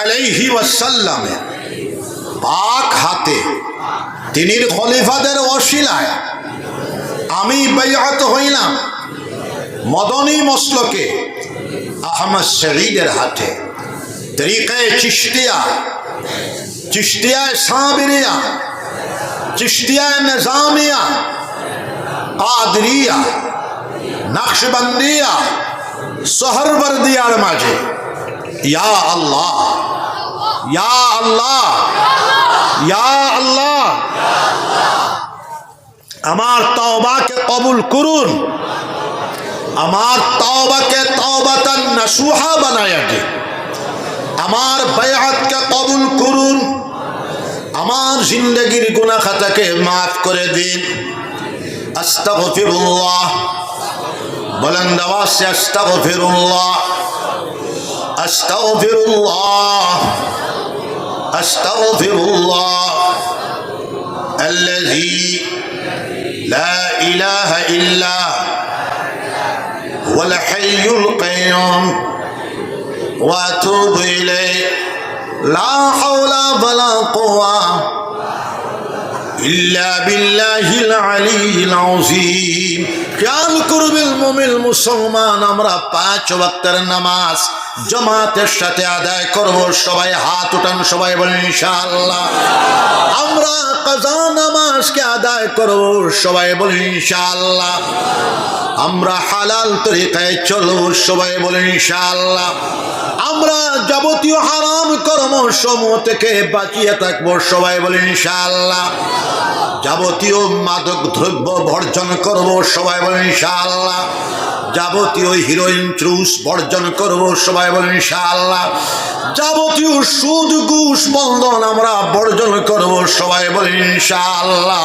আলাইহি ওয়াসাল্লামে পাক হাতে তিনির খলিফাদের অশিলায় আমি বেয়াত হইলাম মদনী মসলকে আহমদ শহীদের হাতে। তরিকে চিস্তিয়া চিস্তিয়ায় সাবিরিয়া চিস্তিয়ায় নিজামিয়া, কাদরিয়া, নকশবন্দিয়া, সোহরবর্দিয়ার মাঝে ইয়া আল্লাহ ইয়া আল্লাহ ইয়া আল্লাহ আমার তওবাকে কবুল করুন। আমার তওবাকে তওবাতান নাসুহা বানায়া দিন আমার বায়াতকে কবুল করুন। আমার জিন্দগির গুনাহ খাতাকে মাফ করে দিন। আস্তাগফিরুল্লাহ। বলেন দাওয়াসে আস্তাগফিরুল্লাহ। أستغفر الله. أستغفر الله. الذي لا إله إلا هو الحي القيوم. وأتوب إليه. لا حول ولا قوة إلا بالله العلي العظيم. খেয়াল করবেন المؤمن المسلمان আমরা পাঁচ وقت النماز জামাতের সাথে আদায় করব, সবাই হাত উঠান, সবাই বলেন, ইনশাআল্লাহ। আমরা কাজা নামাজকে আদায় করব, সবাই বলেন, ইনশাআল্লাহ। আমরা হালাল তরিকায় চলব, সবাই বলেন, ইনশাআল্লাহ। আমরা যাবতীয় হারাম কর্ম সমূহ থেকে বাঁচিয়ে থাকব, সবাই বলেন, ইনশাআল্লাহ। যাবতীয় মাদক দ্রব্য বর্জন করব, সবাই বলেন, ইনশাআল্লাহ। যাবতীয় হিরোইন চুস বর্জন করব সবাই বলেন, ইনশাআল্লাহ। যাবতীয় সুদ, ঘুষ, বন্ধন আমরা বর্জন করব সবাই বলেন, ইনশাআল্লাহ।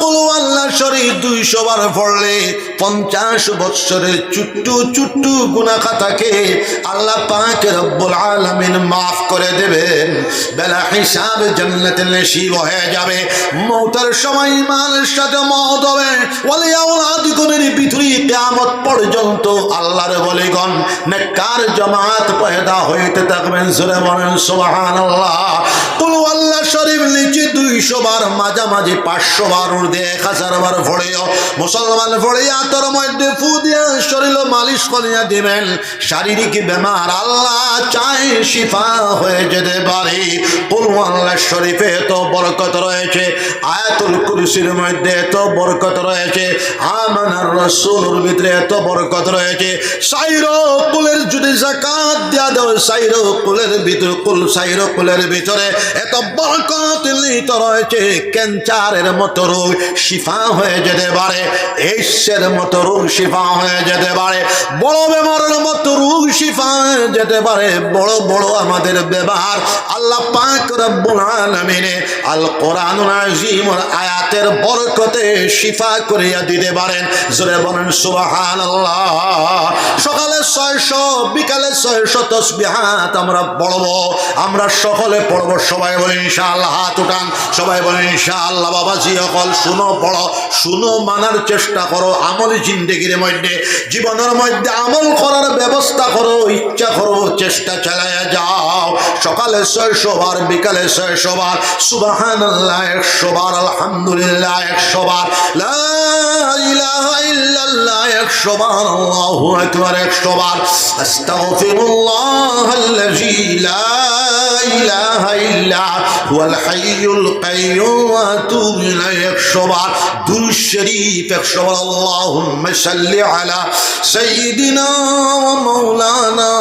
কুল আল্লাহ শরীফ 200 বার পড়লে 50 বছরের চুট্টু চুট্টু গুনাহ খাতাকে আল্লাহ পাক রব্বুল আলামিন maaf করে দেবেন। বেলা হিসাব জান্নাতে নসিব যাবে। মৌতের সময় সাথে মহৎ হবে। গুনের ভিতরে পর্যন্ত আল্লাহর বলিগণ জামাত পয়দা হইতে থাকবেন। সুরে বলেন কুল আল্লাহ শরীফ নিচে দুইশো বার, মাঝামাঝি পাঁচশো বার উর্ধে এক হাজার বার ভরেও মুসলমান আতর মধ্যে ফু দিয়া শরীর মালিশ করিয়া শারীরিক বেমার আল্লাহ চাই শিফা হয়ে যেতে পারে। কুল শরীফে এত বরকত রয়েছে। আয়াতুল কুরসির মধ্যে এত বরকত রয়েছে। আমানার রসুলের ভিতরে এত বরকত রয়েছে। সাইরো কুলের যদি জাকাত সাইরো কুলের ভিতরে, কুল সাইরো কুলের ভিতরে এত বরকত লিত রয়েছে। ক্যান্সারের মতো রোগ শিফা হয়ে যেতে পারে। এসের মতো রোগ শিফা হয়ে যেতে পারে। বড় বেমারের মতো রোগ শিফা হয়ে যেতে পারে। বড় বড় আমাদের ব্যবহার। আল্লাহ পাক রব্বুল আলামিনে আল কোরআনুল আযীমর আয়াতের বরকতে শিফা করিয়া দিতে পারেন। জোরে বলেন, সুবহানাল্লাহ। সকালে ছয়শো, বিকালে ছয়শো তসবিহাত আমরা পড়ব। আমরা সকলে পড়ব। সবাই বলি ইনশাআল্লাহ, হাত উঠান। সবাই বলি ইনশাআল্লাহ, বাবাজি, অকল শুনো, পড়ো। শুনো, মানার চেষ্টা করো, আমল জিন্দগির মধ্যে। জীবনের মধ্যে আমল করার ব্যবস্থা করো, ইচ্ছা করো, চেষ্টা চালায়া যাও। সকালে ছয়শো বার বিকালে ছয়শো বার সুবাহান্লাহ একশো বার আলহামদুলিল্লাহ একশো বার লা ইলাহা ইল্লাল্লাহ একশো বার আল্লাহু আকবার একশো বার আস্তাগফিরুল্লাহ আল্লাযী লা ইলাহা ইল্লা হুয়াল হাইয়ুল কাইয়্যুম ওয়া আতুবু ইলাইহি একশো বার দুরূদ শরীফ একশো বার আল্লাহুম্মা সাল্লি আলা সাইয়্যিদিনা ওয়া মাওলানা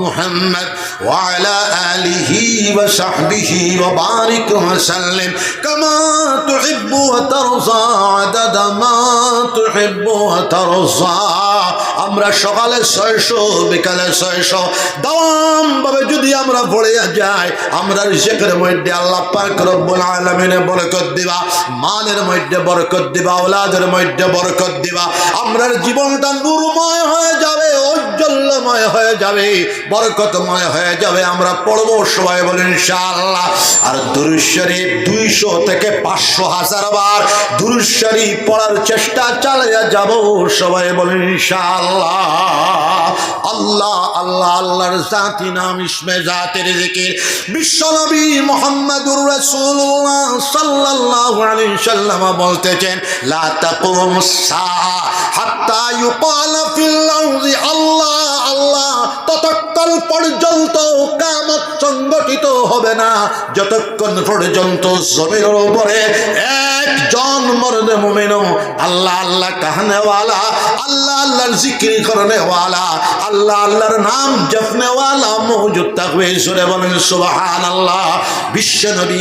মুহাম্মদ وعلى آله وصحبه وبارك وسلم كما تحب وترضى عدد ما تحب وترضى আমরা সকালে ছয়শো, বিকালে ছয়শো। দাম ভাবে যদি আমরা পড়ে যাই, আমরা রিজেকের মধ্যে আল্লাহ পাক রব্বুল বরকত দিবা, মালের মধ্যে বরকত দিবা, ওলাদের মধ্যে বরকত দিবা। আমরার জীবনটা নূরময় হয়ে যাবে, ঔজ্জ্বল্যময় হয়ে যাবে, বরকতময় হয়ে যাবে। আমরা পড়ব সবাই বলেন ইনশাআল্লাহ। আর দুরুশরীফ দুইশো থেকে পাঁচশো হাজার বার দুরুশরীফ পড়ার চেষ্টা চালিয়ে যাব সবাই বলেন ইনশাআল্লাহ। আল্লাহ আল্লাহ, আল্লাহর জাতি নাম ইসমে জাতের বিশ্বনবী মোহাম্মদুর রাসূলুল্লাহ সাল্লাল্লাহু আলাইহি সাল্লাম বলতেছেন, লা তাকুমুস সাআ হাত্তা ইউকাল ফিল আল্লাহ আল্লাহ, ততক্ষণ পর্যন্ত কামত সংগঠিত হবে না। যতক্ষণ পর্যন্ত জমির উপরে একজন মরদে মুমিন আল্লাহ আল্লাহ কাহানেওয়ালা আল্লাহ আল্লাহর জিকির করনেওয়ালা আল্লাহ আল্লাহর নাম জপনেওয়ালা মহজুদ থাকবে। সুরে বলেন সুবহান আল্লাহ বিশ্ব নবী